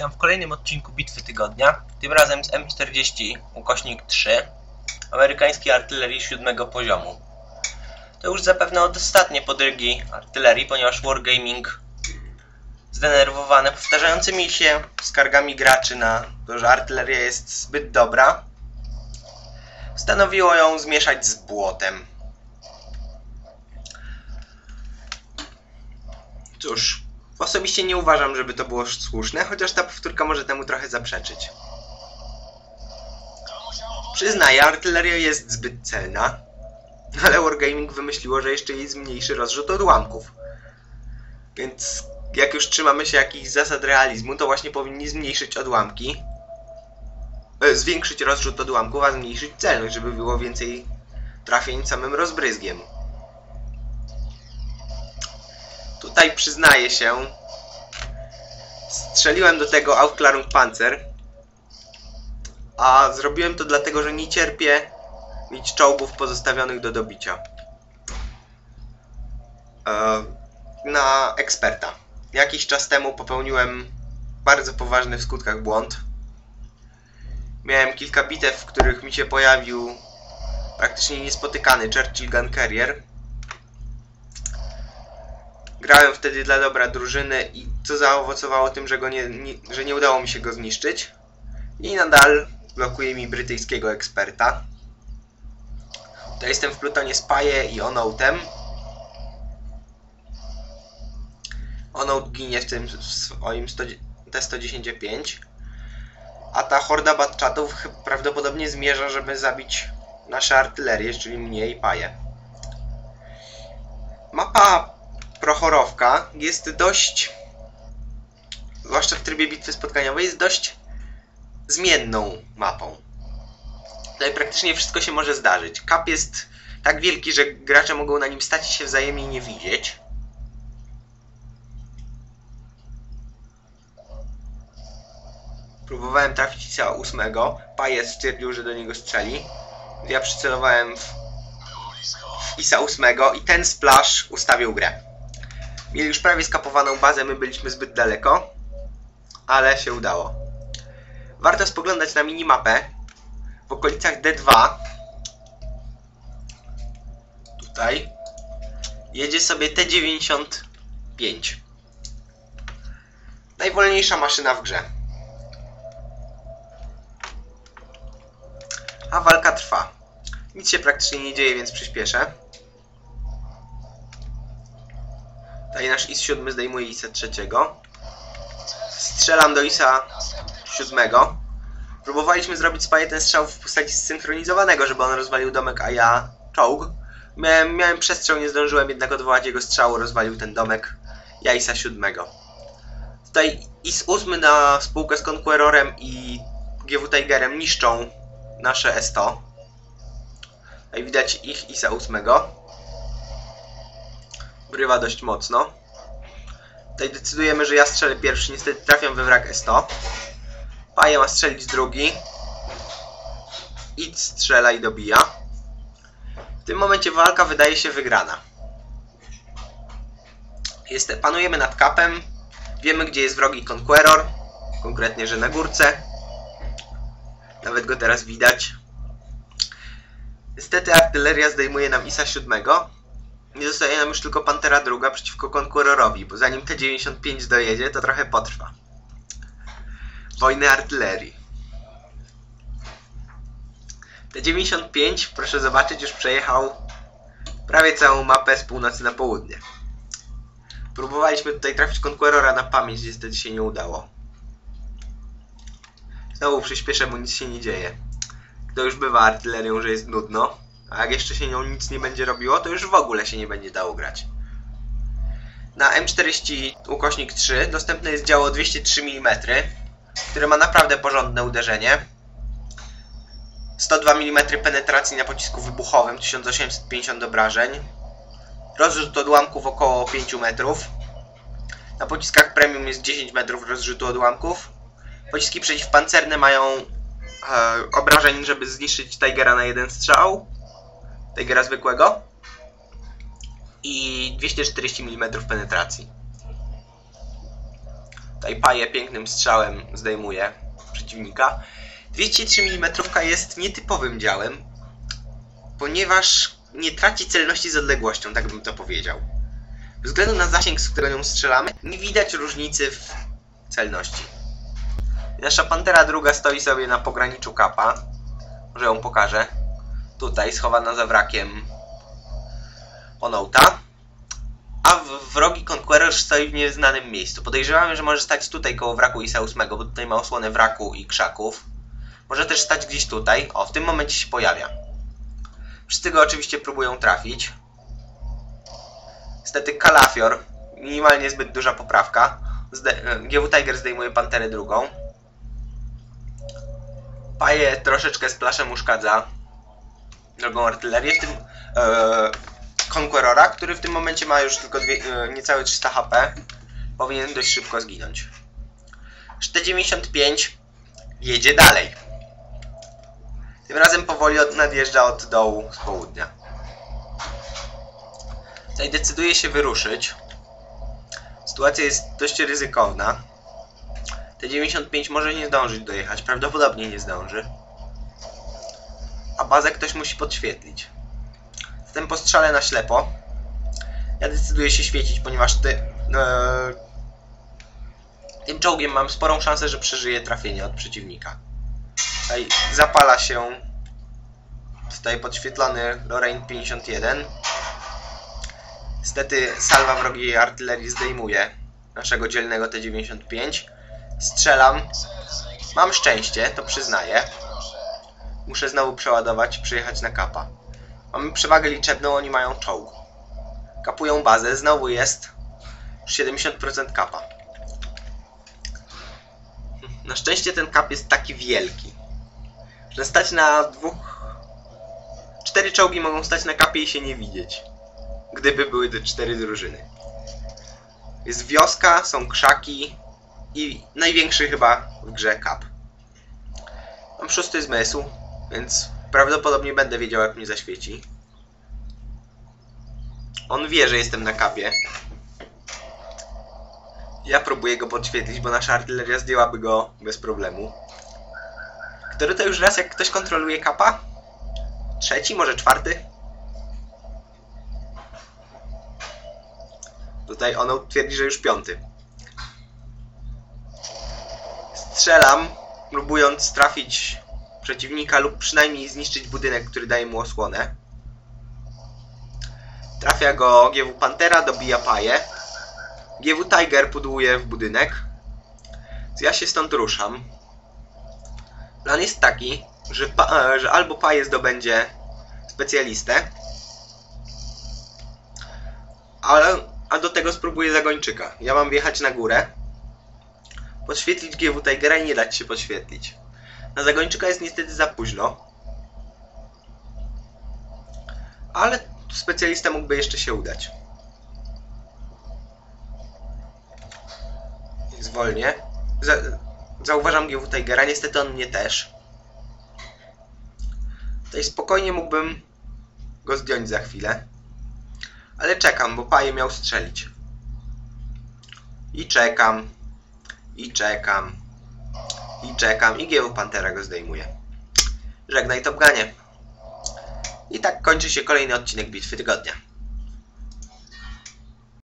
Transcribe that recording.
Witam w kolejnym odcinku Bitwy Tygodnia, tym razem z M40 ukośnik 3 amerykańskiej artylerii siódmego poziomu. To już zapewne ostatnie podrygi artylerii, ponieważ Wargaming zdenerwowane powtarzającymi się skargami graczy na to, że artyleria jest zbyt dobra, stanowiło ją zmieszać z błotem. Cóż, Osobiście nie uważam, żeby to było słuszne, chociaż ta powtórka może temu trochę zaprzeczyć. Przyznaję, artyleria jest zbyt celna, ale Wargaming wymyśliło, że jeszcze jest mniejszy rozrzut odłamków. Więc jak już trzymamy się jakichś zasad realizmu, to właśnie powinni zmniejszyć odłamki, e, zwiększyć rozrzut odłamków, a zmniejszyć celność, żeby było więcej trafień samym rozbryzgiem. Tutaj przyznaję się, strzeliłem do tego Aufklärung Panzer, a zrobiłem to dlatego, że nie cierpię mieć czołgów pozostawionych do dobicia. E, na eksperta. Jakiś czas temu popełniłem bardzo poważny w skutkach błąd. Miałem kilka bitew, w których mi się pojawił praktycznie niespotykany Churchill Gun Carrier, Grałem wtedy dla dobra drużyny i co zaowocowało tym, że, go nie, nie, że nie udało mi się go zniszczyć. I nadal blokuje mi brytyjskiego eksperta. To jestem w plutonie Spaje i Onoutem. Onout ginie w tym swoim T-115. A ta horda batchatów prawdopodobnie zmierza, żeby zabić nasze artylerię, czyli mnie i Paję. Mapa Prochorowka jest dość, zwłaszcza w trybie bitwy spotkaniowej, jest dość zmienną mapą. Tutaj praktycznie wszystko się może zdarzyć. Kap jest tak wielki, że gracze mogą na nim stać i się wzajemnie nie widzieć. Próbowałem trafić ISA 8. Pajes stwierdził, że do niego strzeli. Ja przycelowałem w ISA 8 i ten splash ustawił grę. Mieli już prawie skapowaną bazę, my byliśmy zbyt daleko, ale się udało. Warto spoglądać na minimapę. W okolicach D2 tutaj jedzie sobie T95. Najwolniejsza maszyna w grze. A walka trwa. Nic się praktycznie nie dzieje, więc przyspieszę. Tutaj nasz IS-7 zdejmuje ISA trzeciego. Strzelam do ISA siódmego. Próbowaliśmy zrobić spaję ten strzał w postaci zsynchronizowanego, żeby on rozwalił domek, a ja czołg. Miałem, miałem przestrzał, nie zdążyłem jednak odwołać jego strzału, rozwalił ten domek. Ja ISA siódmego. Tutaj IS-8 na spółkę z Conquerorem i GW Tigerem niszczą nasze S100. Tutaj widać ich ISA 8 brywa dość mocno. Tutaj decydujemy, że ja strzelę pierwszy. Niestety trafiam we wrak S100. Paja ma strzelić drugi. Idź strzela i dobija. W tym momencie walka wydaje się wygrana. Jest, panujemy nad kapem. Wiemy, gdzie jest wrogi Conqueror. Konkretnie, że na górce. Nawet go teraz widać. Niestety artyleria zdejmuje nam ISA 7. Nie zostaje nam już tylko Pantera druga przeciwko Conquerorowi, bo zanim T-95 dojedzie, to trochę potrwa. Wojny artylerii. T-95, proszę zobaczyć, już przejechał prawie całą mapę z północy na południe. Próbowaliśmy tutaj trafić Conquerora na pamięć, niestety się nie udało. Znowu przyspieszę, bo nic się nie dzieje. To już bywa artylerią, że jest nudno. A jak jeszcze się nią nic nie będzie robiło, to już w ogóle się nie będzie dało grać. Na M40 ukośnik 3 dostępne jest działo 203 mm, które ma naprawdę porządne uderzenie. 102 mm penetracji na pocisku wybuchowym, 1850 obrażeń. Rozrzut odłamków około 5 metrów. Na pociskach premium jest 10 metrów rozrzutu odłamków. Pociski przeciwpancerne mają e, obrażeń, żeby zniszczyć Tigera na jeden strzał. Tigera zwykłego i 240 mm penetracji. Tutaj paję pięknym strzałem zdejmuje przeciwnika. 203 mm jest nietypowym działem, ponieważ nie traci celności z odległością, tak bym to powiedział. Ze względu na zasięg, z którego nią strzelamy, nie widać różnicy w celności. Nasza Pantera druga stoi sobie na pograniczu kapa. Może ją pokażę. Tutaj, schowana za wrakiem Onouta. A wrogi Conqueror stoi w nieznanym miejscu. Podejrzewamy, że może stać tutaj koło wraku Isa 8, bo tutaj ma osłonę wraku i krzaków. Może też stać gdzieś tutaj. O, w tym momencie się pojawia. Wszyscy go oczywiście próbują trafić. Niestety Kalafior, minimalnie zbyt duża poprawka. Zde- GW Tiger zdejmuje Panterę drugą. Paje troszeczkę z plaszem uszkadza drogą artylerię, w tym e, Conquerora, który w tym momencie ma już tylko dwie, e, niecałe 300 HP. Powinien dość szybko zginąć. T95 jedzie dalej. Tym razem powoli od, nadjeżdża od dołu z południa. Tutaj decyduje się wyruszyć. Sytuacja jest dość ryzykowna. T95 może nie zdążyć dojechać, prawdopodobnie nie zdąży. Bazę ktoś musi podświetlić. Zatem postrzelę na ślepo. Ja decyduję się świecić, ponieważ ty, e, tym czołgiem mam sporą szansę, że przeżyję trafienie od przeciwnika. Tutaj zapala się tutaj podświetlony Lorraine 51. Niestety salwa wrogiej artylerii zdejmuje naszego dzielnego T-95. Strzelam. Mam szczęście, to przyznaję. Muszę znowu przeładować, przyjechać na kapa. Mamy przewagę liczebną, oni mają czołg. Kapują bazę, znowu jest 70% kapa. Na szczęście ten kap jest taki wielki, że stać na dwóch... Cztery czołgi mogą stać na kapie i się nie widzieć. Gdyby były te cztery drużyny. Jest wioska, są krzaki i największy chyba w grze kap. Mam szósty zmysł, więc prawdopodobnie będę wiedział jak mnie zaświeci. On wie, że jestem na kapie. Ja próbuję go podświetlić, bo nasza artyleria zdjęłaby go bez problemu. Który to już raz, jak ktoś kontroluje kapa? Trzeci, może czwarty? Tutaj ono twierdzi, że już piąty. Strzelam, próbując trafić przeciwnika lub przynajmniej zniszczyć budynek, który daje mu osłonę. Trafia go GW Pantera, dobija paję. GW Tiger pudłuje w budynek. Ja się stąd ruszam. Plan jest taki, że, pa, e, że albo paję zdobędzie specjalistę, ale, a do tego spróbuję zagończyka. Ja mam wjechać na górę, podświetlić GW Tigera i nie dać się podświetlić. Na zagończyka jest niestety za późno. Ale specjalista mógłby jeszcze się udać. Zwolnię. Za, zauważam GW Tigera, niestety on mnie też. Tutaj spokojnie mógłbym go zdjąć za chwilę. Ale czekam, bo Paje miał strzelić. I czekam. I czekam. I czekam. I GW Pantera go zdejmuje. Żegnaj Top. I tak kończy się kolejny odcinek Bitwy Tygodnia.